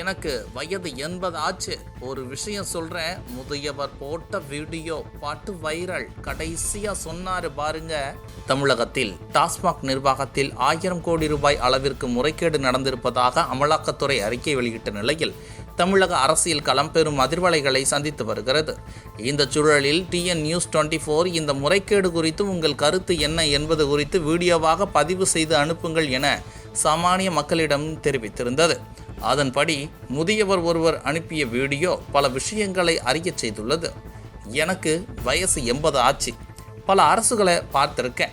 எனக்கு வயது எண்பது ஆச்சு ஒரு விஷயம் சொல்றேன். முதியவர் போட்ட வீடியோ பாட்டு வைரல் கடைசியா சொன்னாரு பாருங்க. தமிழகத்தில் டாஸ்மாக் நிர்வாகத்தில் ஆயிரம் கோடி ரூபாய் அளவிற்கு முறைகேடு நடந்திருப்பதாக அமலாக்கத்துறை அறிக்கை வெளியிட்ட நிலையில் தமிழக அரசியல் களம் பெரும் அதிர்வலைகளை சந்தித்து வருகிறது. இந்த சூழலில் டிஎன் நியூஸ் டுவெண்ட்டி ஃபோர் இந்த முறைகேடு குறித்து உங்கள் கருத்து என்ன என்பது குறித்து வீடியோவாக பதிவு செய்து அனுப்புங்கள் என சாமானிய மக்களிடம் தெரிவித்திருந்தது. அதன்படி முதியவர் ஒருவர் அனுப்பிய வீடியோ பல விஷயங்களை அறிய செய்துள்ளது. எனக்கு வயசு எண்பது ஆச்சு. பல அரசுகளை பார்த்துருக்கேன்.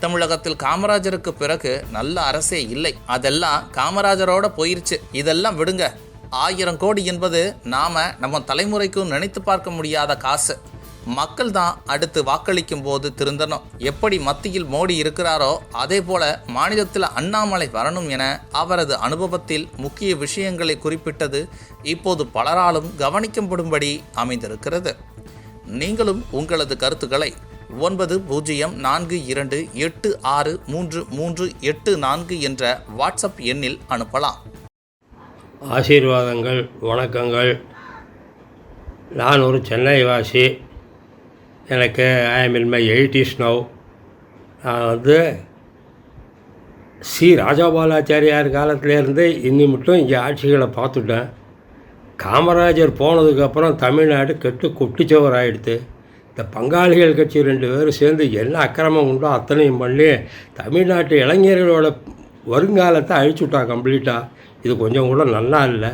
தமிழகத்தில் காமராஜருக்கு பிறகு நல்ல அரசே இல்லை. அதெல்லாம் காமராஜரோட போயிருச்சு. இதெல்லாம் விடுங்க. ஆயிரம் கோடி என்பது நாம நம்ம தலைமுறைக்கும் நினைத்து பார்க்க முடியாத காசு. மக்கள் தான் அடுத்து வாக்களிக்கும் போது திருந்தணும். எப்படி மத்தியில் மோடி இருக்கிறாரோ அதே போல மாநிலத்தில் அண்ணாமலை வரணும் என அவரது அனுபவத்தில் முக்கிய விஷயங்களை குறிப்பிட்டது இப்போது பலராலும் கவனிக்கப்படும்படி அமைந்திருக்கிறது. நீங்களும் உங்களது கருத்துக்களை ஒன்பது பூஜ்ஜியம் நான்கு இரண்டு எட்டு ஆறு மூன்று மூன்று எட்டு நான்கு என்ற வாட்ஸ்அப் எண்ணில் அனுப்பலாம். ஆசீர்வாதங்கள் வணக்கங்கள். நான் ஒரு சென்னை வாசி எனக்கு I am in my eighties now நான் வந்து சி. ராஜகோபாலாச்சாரியார் காலத்திலேருந்து இன்னி மட்டும் இங்கே ஆட்சிகளை பார்த்துட்டேன். காமராஜர் போனதுக்கப்புறம் தமிழ்நாடு கெட்டு குட்டிச்சவர் ஆயிடுத்து இந்த பங்காளிகள் கட்சி ரெண்டு பேரும் சேர்ந்து என்ன அக்கிரமம் உண்டோ அத்தனையும் பண்ணி தமிழ்நாட்டு இளைஞர்களோட வருங்காலத்தை அழிச்சுட்டா கம்ப்ளீட்டாக இது கொஞ்சம் கூட நல்லா இல்லை.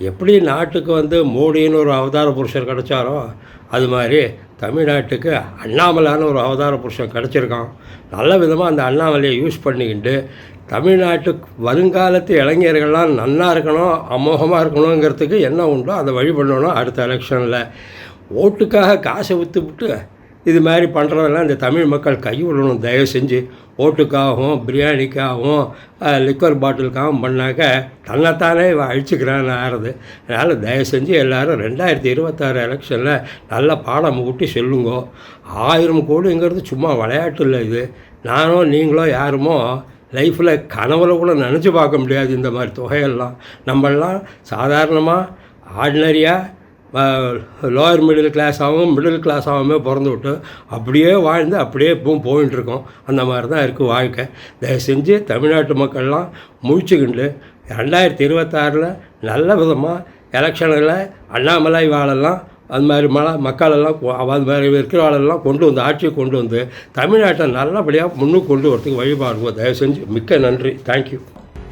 எப்படி நாட்டுக்கு வந்து மோடின்னு ஒரு அவதார புருஷர் கிடைச்சாரோ அது மாதிரி தமிழ்நாட்டுக்கு அண்ணாமலைன்னு ஒரு அவதார புருஷன் கிடச்சிருக்கான். நல்ல விதமாக அந்த அண்ணாமலையை யூஸ் பண்ணிக்கிட்டு தமிழ்நாட்டு வருங்காலத்து இளைஞர்கள்லாம் நன்னா இருக்கணும் அமோகமாக இருக்கணுங்கிறதுக்கு என்ன உண்டோ அதை வழி பண்ணணும் அடுத்த எலெக்ஷனில் ஓட்டுக்காக காசை விற்றுவிட்டு இது மாதிரி பண்ணுறதெல்லாம் இந்த தமிழ் மக்கள் கை விடணும். தயவு செஞ்சு ஓட்டுக்காகவும் பிரியாணிக்காகவும் லிக்வர் பாட்டிலுக்காகவும் பண்ணாக்க தன்னைத்தானே இவன் அழிச்சுக்கிறான்னு ஆறுது. அதனால் தயவு செஞ்சு எல்லோரும் ரெண்டாயிரத்தி இருபத்தாறு எலெக்ஷனில் நல்ல பாடம் ஊட்டி சொல்லுங்கோ. ஆயிரம் கோடிங்கிறது சும்மா விளையாட்டு இல்லை இது. நானோ நீங்களோ யாருமோ லைஃப்பில் கனவுல கூட நினச்சி பார்க்க முடியாது இந்த மாதிரி தொகையெல்லாம். நம்மெல்லாம் சாதாரணமாக ஆர்டினரியாக லோயர் மிடில் கிளாஸாகவும் மிடில் கிளாஸாகவும் பிறந்து விட்டு அப்படியே வாழ்ந்து அப்படியே இப்பவும் போயின்னு இருக்கோம். அந்த மாதிரி தான் இருக்குது வாழ்க்கை. தயவு செஞ்சு தமிழ்நாட்டு மக்கள்லாம் முழிச்சுக்கிண்டு ரெண்டாயிரத்தி இருபத்தாறில் நல்ல விதமாக எலெக்ஷனில் அண்ணாமலை வாழெல்லாம் அது மாதிரி மல மக்களெல்லாம் அது மாதிரி இருக்கிறவாளெல்லாம் கொண்டு வந்து ஆட்சியை கொண்டு வந்து தமிழ்நாட்டை நல்லபடியாக முன்னுக்கு கொண்டு வரதுக்கு வழிபாடுவோம் தயவு செஞ்சு மிக்க நன்றி. தேங்க்யூ